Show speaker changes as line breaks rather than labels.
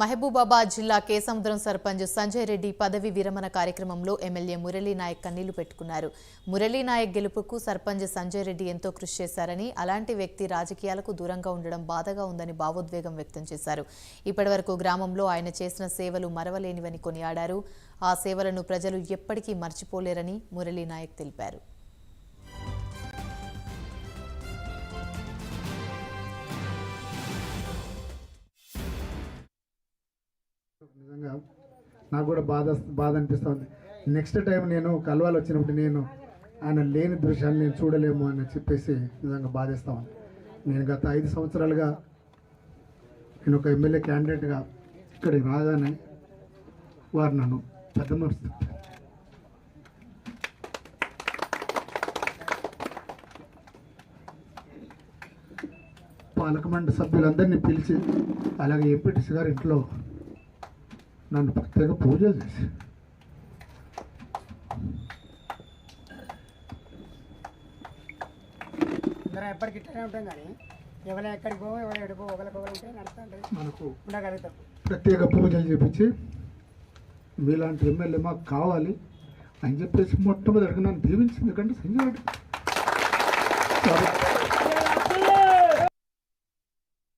మహబూబాబాద్ జిల్లా కేసముద్రం సర్పంచ్ సంజయ్ రెడ్డి పదవి విరమణ కార్యక్రమంలో ఎమ్మెల్యే మురళీ నాయక్ కన్నీళ్ళు పెట్టుకున్నారు. మురళీ నాయక్ గెలుపుకు సర్పంచ్ సంజయ్ రెడ్డి ఎంతో కృషి చేశారని అలాంటి వ్యక్తి రాజకీయాలకు దూరంగా ఉండడం బాధగా ఉందని భావోద్వేగం వ్యక్తం చేశారు. ఇప్పటివరకు గ్రామంలో ఆయన చేసిన సేవలు మరవలేనివని కొనియాడారు. ఆ సేవలను ప్రజలు ఎప్పటికీ మర్చిపోలేరని మురళీ నాయక్ తెలిపారు.
నిజంగా నాకు కూడా బాధ బాధ అనిపిస్తుంది నెక్స్ట్ టైం నేను కల్వాలు వచ్చినప్పుడు నేను ఆయన లేని దృశ్యాన్ని నేను చూడలేము అని చెప్పేసి నిజంగా బాధేస్తా ఉంది. నేను గత ఐదు సంవత్సరాలుగా నేను ఒక ఎమ్మెల్యే క్యాండిడేట్గా ఇక్కడికి రాగానే వారు నన్ను పెద్ద మనసు పాలకమండ సభ్యులందరినీ పిలిచి అలాగే ఎంపీటీసీ గారు ఇంట్లో నన్ను ప్రత్యేక పూజ చేసి.
అందరం ఎప్పటికి ఇట్లనే ఉంటాం కానీ ఎవరైనా ఎక్కడికి పోవో ఎవరు ఎక్కడికి పోవో ఒకరికి ఒకరు ఉంటే నడుస్తూ ఉంటుంది
మనకు
ఉండగలుగుతాం.
ప్రత్యేక పూజలు చేపించి మీలాంటి ఎమ్మెల్యే మాకు కావాలి అని చెప్పేసి మొట్టమొదటిగా నన్ను దీవించింది. ఎందుకంటే సంజయ్ రెడ్డి